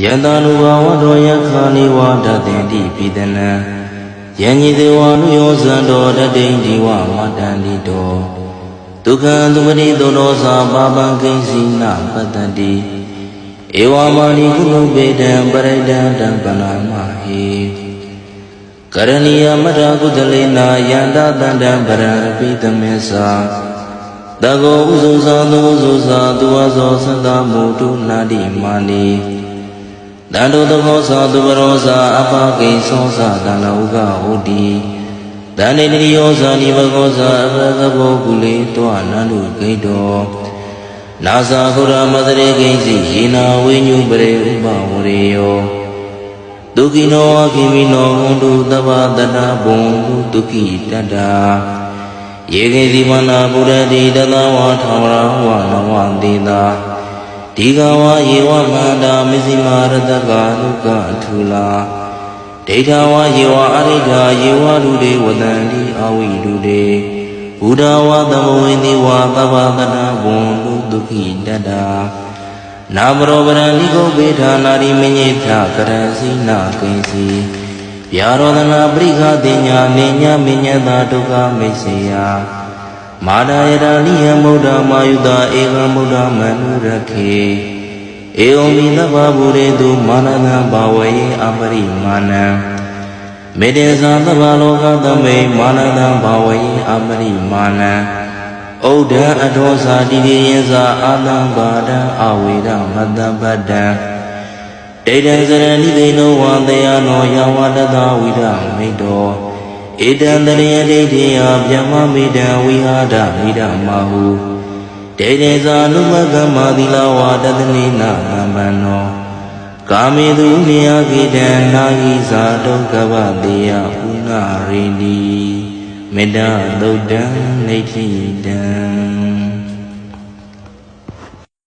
ယတ ानु ဘာဝတော်ယခာနိဝါဒတိတိပိတနံယညိတေဝနုယောဇံတော်တတိန်ဒီဝမတန္တိတောဒုက္ခံသုပတိသုနောသာပါပံကိဉ္စီနာပတ္တန္တိဧဝမာနိကုလပေတံပရိဒံတံပနာမဟိကရဏီယမတ္တကုသလေနာယန္တတန္တံပရံပိတမေသာတကောဥဇုသာသောဥဇုသာသူဝဇောသတ္တမုတုနာတိမာနိ တန္တုတခောသာသူပရောသာအပကိသောသာတန္လဥကဟောတိတန္တေတရိယောသာနိဘဂောသာအဘဂဘောကုလေတောနန္တုဂိတောနာသာခုရမသရေကိဉ္စီယေနာဝိညုပရေဥပဝရေယောဒုက္ခိနောအခိမိနောဟွန်တုသဗ္ဗတတဘုံတုဒုက္ခိတတ္တာယေကေတိမနာပုရတိတသဝါထာဝရဝနဝတိတာ ဒီကဝါယေဝမန္တာမစ္စည်းမာရတကာနုကထူလာဒိဋ္ဌဝါယေဝအရိဋ္ဌာယေဝလူတေဝတန္တိအဝိလူတေဘုဒ္ဓဝါသမဝိနိဝါသဗ္ဗတနာဘွန်လူဒုက္ခိတတ္တာနာမရောပရံလိကုပေဌာနာရိမညိထကရစီနာကိဉ္စီဗျာရောဒနာပရိခတိညာနေညာမညတာဒုက္ခမိတ်စေယ မာဒယတာလိယမုဒ္ဓမာယုတာဧကမုဒ္ဓမနုရခေဧဝံမိသဗ္ဗဗုရေတုမာနနံဘာဝယေအပရိမာဏံမေတ္တေသာသဗ္ဗလောကသမိမာနနံဘာဝယေအပရိမာဏံဩဒံအထောသာတိတိယဇာအာတံဘာဒံအဝေဒမတ္တပတ္တံဒိဋ္ဌံစရဏိသိနောဝံတရားနောယဝတတဝိဒမိတော ဧတံတရိယဒိဋ္ဌိယဗျမမိတံဝိဟာဒမိဒမဟုဒိဋ္ဌိသာနုမကမ္မာသီလဝါတတနိနာကမ္မနောကာမေတုနိယကိတံနာဟိသာဒုက္ခဝတေယဥနာရိဏီမေတ္တာသုတ်တံနေတိတံ